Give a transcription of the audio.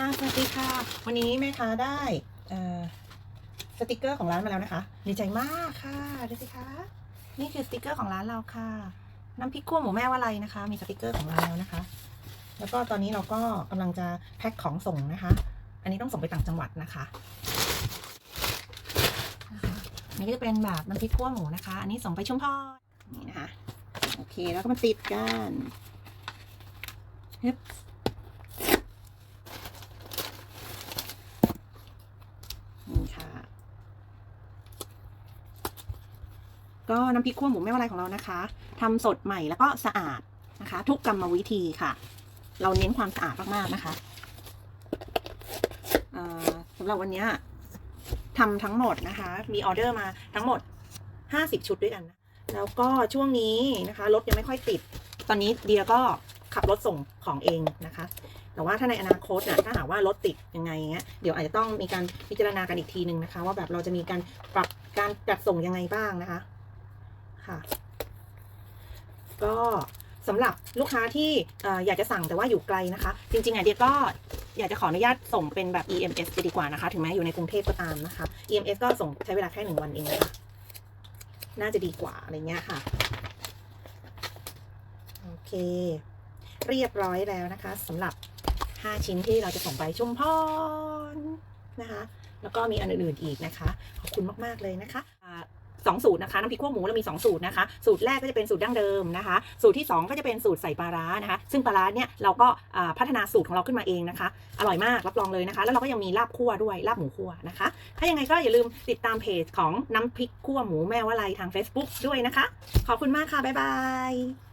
อ่าสวัสดีค่ะ วันนี้แม่ค้าได้สติกเกอร์ของร้านมาแล้วนะคะดีใจมากค่ะดูสิคะนี่คือสติกเกอร์ของร้านเราค่ะ น้ำพริกคั่วหมูแม่วาไลนะคะ มีสติกเกอร์ของเราแล้วนะคะ แล้วก็ตอนนี้เราก็กำลังจะแพ็คของส่งนะคะ อันนี้ต้องส่งไปต่างจังหวัดนะคะนี่ก็จะเป็นแบบน้ำพริกคั่วหมูนะคะ อันนี้ส่งไปชุมพรนี่นะคะโอเคแล้วก็มาติดกันฮึ นี่ค่ะ ก็น้ำพริกคั่วหมูแม่วาไลของเรานะคะทำสดใหม่แล้วก็สะอาดนะคะ ทุกกรรมวิธีค่ะ เราเน้นความสะอาดมากๆนะคะสำหรับวันนี้ทำทั้งหมดนะคะ มีออเดอร์มาทั้งหมด 50 ชุดด้วยกันนะแล้วก็ช่วงนี้นะคะรถยังไม่ค่อยติด ตอนนี้เดียก็ ขับรถส่งของเองนะคะ แต่ว่าถ้าในอนาคตน่ะถ้าหากว่ารถติดยังไงเงี้ยเดี๋ยวอาจจะต้องมีการพิจารณากันอีกทีหนึ่งนะคะ ว่าแบบเราจะมีการปรับการจัดส่งยังไงบ้างนะคะค่ะ ก็สำหรับลูกค้าที่อออยากจะสั่งแต่ว่าอยู่ไกลนะคะ จริงๆอะเดียก็อยากจะขออนุญาตส่งเป็นแบบ EMS จะดีกว่านะคะ ถึงแม้อยู่ในกรุงเทพก็ตามนะคะ EMS ก็ส่งใช้เวลาแค่หนึ่งวันเองนะคะน่าจะดีกว่าอะไรเงี้ยค่ะ โอเค เรียบร้อยแล้วนะคะสำหรับ 5 ชิ้นที่เราจะส่งไปชุมพรนะคะ แล้วก็มีอันอื่นๆอีกนะคะ ขอบคุณมากๆเลยนะคะสองสูตรนะคะน้ำพริกขั่วหมูเรามี 2 สูตรนะคะ สูตรแรกก็จะเป็นสูตรดั้งเดิมนะคะ สูตรที่ 2 ก็จะเป็นสูตรใส่ปลาร้านะคะ ซึ่งปลาร้าเนี่ยเราก็พัฒนาสูตรของเราขึ้นมาเองนะคะ อร่อยมากรับรองเลยนะคะ แล้วเราก็ยังมีลาบคั่วด้วยลาบหมูคั่วนะคะ ถ้ายังไงก็อย่าลืมติดตามเพจของน้ำพริกคั่วหมูแม่วะไลทาง Facebook ด้วยนะคะ ขอบคุณมากค่ะบ๊ายบาย